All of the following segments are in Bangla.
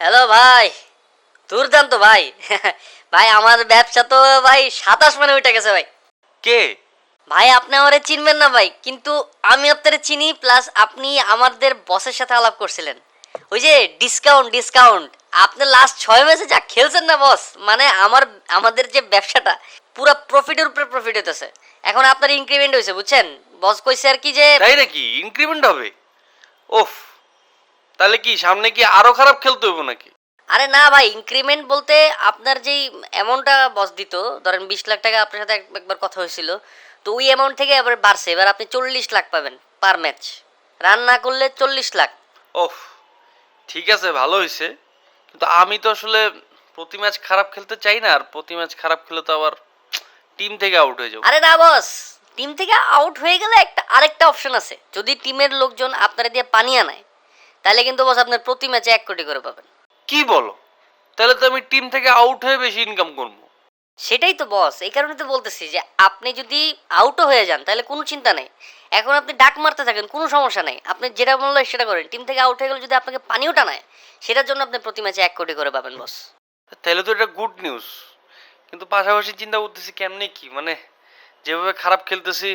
হ্যালো ভাই দুর্দান্ত ভাই। ভাই আমার ব্যবসা তো ভাই সাতাশ মানে উঠে গেছে ভাই। কে? ভাই আপনি আমারে চিনবেন না ভাই কিন্তু আমি আপনারে চিনি প্লাস আপনি আমাদের বসের সাথে আলাপ করছিলেন। ওই যে ডিসকাউন্ট ডিসকাউন্ট আপনি লাস্ট ছয় মাসে যা খেলছেন না বস মানে আমার আমাদের যে ব্যবসাটা পুরো প্রফিটের উপরে প্রফিট হইতেছে। এখন আপনার ইনক্রিমেন্ট হয়েছে বুঝছেন? বস কইছে আর কি যে তাই নাকি? ইনক্রিমেন্ট হবে? ওফ তাহলে কি সামনে কি আরও খারাপ খেলতে হইব নাকি? আরে না ভাই ইনক্রিমেন্ট বলতে আপনার যেই অ্যামাউন্টটা বস দিত ধরেন বিশ লাখ টাকা আপনার সাথে এক- একবার কথা হয়েছিল তো ওই অ্যামাউন্ট থেকে এবার বাড়ছে। এবার আপনি চল্লিশ লাখ পাবেন পার ম্যাচ রান না করলে চল্লিশ লাখ। ওফ ঠিক আছে ভালো হয়েছে কিন্তু আমি তো আসলে প্রতি ম্যাচ খারাপ খেলতে চাই না আর প্রতি ম্যাচ খারাপ খেলে তো আবার টিম থেকে আউট হয়ে যাব। আরে না বস টিম থেকে আউট হয়ে গেলে একটা আরেকটা অপশন আছে। যদি টিমের লোকজন আপনারা দিয়ে পানি আনায় তাহলে কিন্তু বস আপনার প্রতি ম্যাচে এক কোটি করে পাবেন। কি বলো? তাহলে তো আমি টিম থেকে আউট হয়ে বেশি ইনকাম করব। সেটাই তো বস এই কারণে তো বলতেছি যে আপনি যদি আউটও হয়ে যান তাহলে কোনো চিন্তা নেই। এখন আপনি ডাক মারতে থাকেন কোনো সমস্যা নেই। আপনি যেটা বলল সেটা করেন। টিম থেকে আউট হয়ে গেলে যদি আপনাকে পানিও টানায় সেটার জন্য আপনি প্রতি ম্যাচে এক কোটি করে পাবেন বস তাহলে তো এটা গুড নিউজ কিন্তু পাশাপাশি চিন্তা করতেছি কেমনে কি? মানে যেভাবে খারাপ খেলতেছি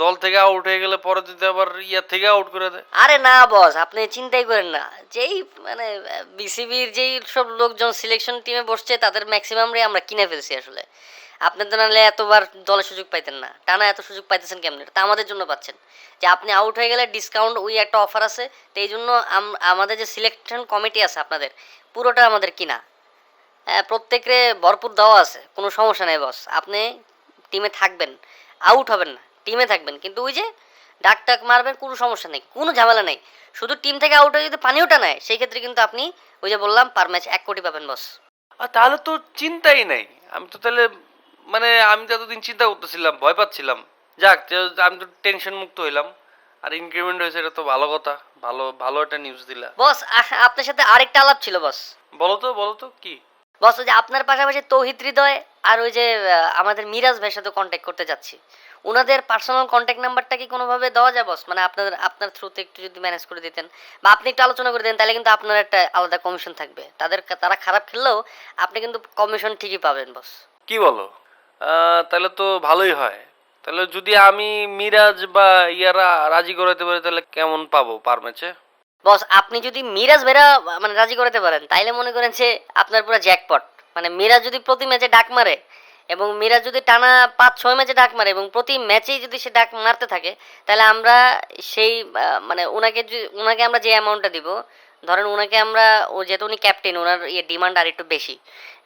দল থেকে আউট হয়ে গেলে পরে যদি আবার ইয়ার থেকে আউট করে দেয়। আরে না বস আপনি চিন্তাই করেন না। যেই মানে বিসিবির যেই সব লোকজন সিলেকশন টিমে বসছে, তাদের ম্যাক্সিমাম রে আমরা কিনে ফেলছি আসলে। আপনি তো নাহলে এতবার দলে সুযোগ পাইতেন না। টানা এত সুযোগ পাইতেছেন কেমনে? তা আমাদের জন্য পাচ্ছেন। যে আপনি আউট হয়ে গেলে ডিসকাউন্ট ওই একটা অফার আছে, তো এই জন্য আমাদের যে সিলেকশন কমিটি আছে আপনাদের, পুরোটা আমাদের কিনা। হ্যাঁ প্রত্যেকরে ভরপুর দেওয়া আছে। কোনো সমস্যা নেই বস আপনি টিমে থাকবেন। আউট হবেন না। টিমে থাকবেন। কিন্তু ওই যে ডাক টাক মারবেন কোনো সমস্যা নেই কোনো ঝামেলা নেই। শুধু টিম থেকে আউট হয়ে যদি পানিওটা নেয় সেই ক্ষেত্রে কিন্তু আপনি ওই যে বললাম পার ম্যাচ এক কোটি পাবেন বস আর তাহলে তো চিন্তাই নাই। আমি তো তাহলে মানে আমি তো এতদিন চিন্তা করতেছিলাম ভয় পাচ্ছিলাম। যাক আমি তো টেনশন মুক্ত হইলাম। আর ইনক্রিমেন্ট হয়েছে এটা তো ভালো কথা। ভালো ভালো একটা নিউজ দিলা। বস আপনার সাথে আরেকটা আলাপ ছিল বস বলো তো বলো তো কি? বস ওই যে আপনার পাশাপাশি তৌহিদ হৃদয় আর ওই যে আমাদের মিরাজ ভাইয়ের সাথে কন্ট্যাক্ট করতে যাচ্ছি। ওনাদের পার্সোনাল কন্ট্যাক্ট নাম্বারটা কি কোনোভাবে দেওয়া যায় বস মানে আপনাদের আপনার থ্রুতে একটু যদি ম্যানেজ করে দিতেন। বা আপনি একটু আলোচনা করে দেন তাহলে কিন্তু আপনার একটা আলাদা কমিশন থাকবে। তাদের তারা খারাপ খেললেও আপনি কিন্তু কমিশন ঠিকই পাবেন বস কি বলো? তাহলে তো ভালোই হয়। তাহলে যদি আমি মিরাজ বা ইয়ারা রাজি করাতে পারি তাহলে কেমন পাবো পার ম্যাচে বস আপনি যদি মিরাজ ভেরা মানে রাজি করাতে পারেন তাইলে মনে করেন যে আপনার পুরো জ্যাকপট মানে মিরাজ যদি প্রতি ম্যাচে ডাক মারে এবং মিরাজ যদি টানা পাঁচ, ছয় ম্যাচে ডাক মারে এবং প্রতি ম্যাচেই যদি সে ডাক মারতে থাকে, তাহলে আমরা সেই মানে ওনাকে ওনাকে আমরা যে অ্যামাউন্টটা দিব, ধরেন ওনাকে আমরা, ও যেহেতু উনি ক্যাপ্টেন ওনার ইয়ে ডিমান্ড আর একটু বেশি,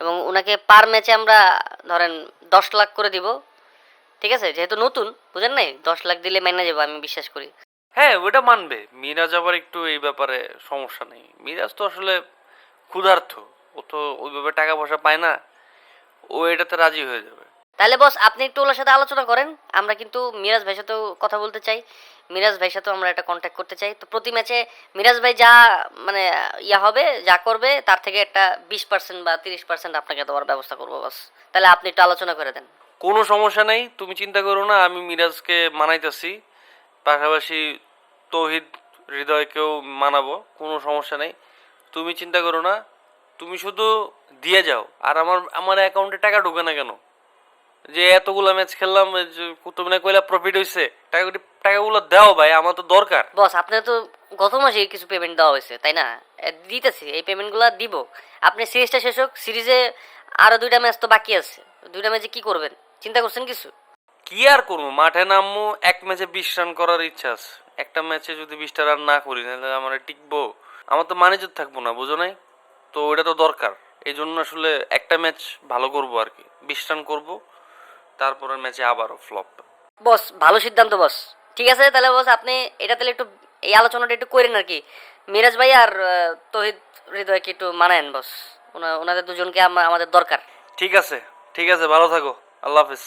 এবং ওনাকে পার ম্যাচে আমরা, ধরেন দশ লাখ করে দিব, ঠিক আছে? যেহেতু নতুন, বুঝেন নাই? দশ লাখ দিলে মেনে যাব, আমি বিশ্বাস করি। হ্যাঁ ওটা মানবে। মিরাজ আবার একটু এই ব্যাপারে সমস্যা নেই। মিরাজ তো আসলে ক্ষুধার্থ ও তো ওইভাবে টাকা পয়সা পায় না। ও এটাতে রাজি হয়ে যাবে। তাহলে বস আপনি একটু ওনার সাথে আলোচনা করেন। আমরা কিন্তু মিরাজ ভাইয়ের সাথেও কথা বলতে চাই। মিরাজ ভাইয়ের সাথেও আমরা একটা কন্ট্যাক্ট করতে চাই। তো প্রতি ম্যাচে মিরাজ ভাই যা মানে ইয়া হবে যা করবে তার থেকে একটা বিশ পার্সেন্ট বা তিরিশ পার্সেন্ট আপনাকে দেওয়ার ব্যবস্থা করব বস। তাহলে আপনি একটু আলোচনা করে দেন। কোনো সমস্যা নেই তুমি চিন্তা করো না আমি মিরাজকে মানাইতেছি। পাশাপাশি তৌহিদ হৃদয়কেও মানাবো কোনো সমস্যা নেই। তুমি চিন্তা করো না তুমি শুধু দিয়ে যাও। আর আমার আমার অ্যাকাউন্টে টাকা ঢোকে না কেন? যে এতগুলো ম্যাচ খেললাম তুমি না কইলা প্রফিট হয়েছে টাকা টাকাগুলো দাও ভাই আমার তো দরকার। বস আপনার তো গত মাসে কিছু পেমেন্ট দেওয়া হয়েছে তাই না? দিতেছি এই পেমেন্টগুলো দিব। আপনি সিরিজটা শেষ হোক সিরিজে আরও দুইটা ম্যাচ তো বাকি আছে। দুইটা ম্যাচে কি করবেন? চিন্তা করছেন কিছু? কি আর করব? মাঠে নামবো এক ম্যাচে বিশ রান করার ইচ্ছা আছে। একটা ম্যাচে যদি বিশটা রান না করি তাহলে আমার টিকবো? আমার তো ম্যানেজার থাকব না বুঝো নাই? তো ওটা তো দরকার। এই জন্য আসলে একটা ম্যাচ ভালো করব আর কি। বিশ রান করব তারপরের ম্যাচে আবারও ফ্লপ বস ভালো সিদ্ধান্ত বস। ঠিক আছে তাহলে বস আপনি এটা তাহলে একটু এই আলোচনাটা একটু করেন আর কি। মিরাজ ভাই আর তহিদ হৃদয়কে একটু মানায়েন বস। ওনাদের দুজনকে আমাদের দরকার। ঠিক আছে ঠিক আছে ভালো থাকো। আল্লাহ হাফিজ।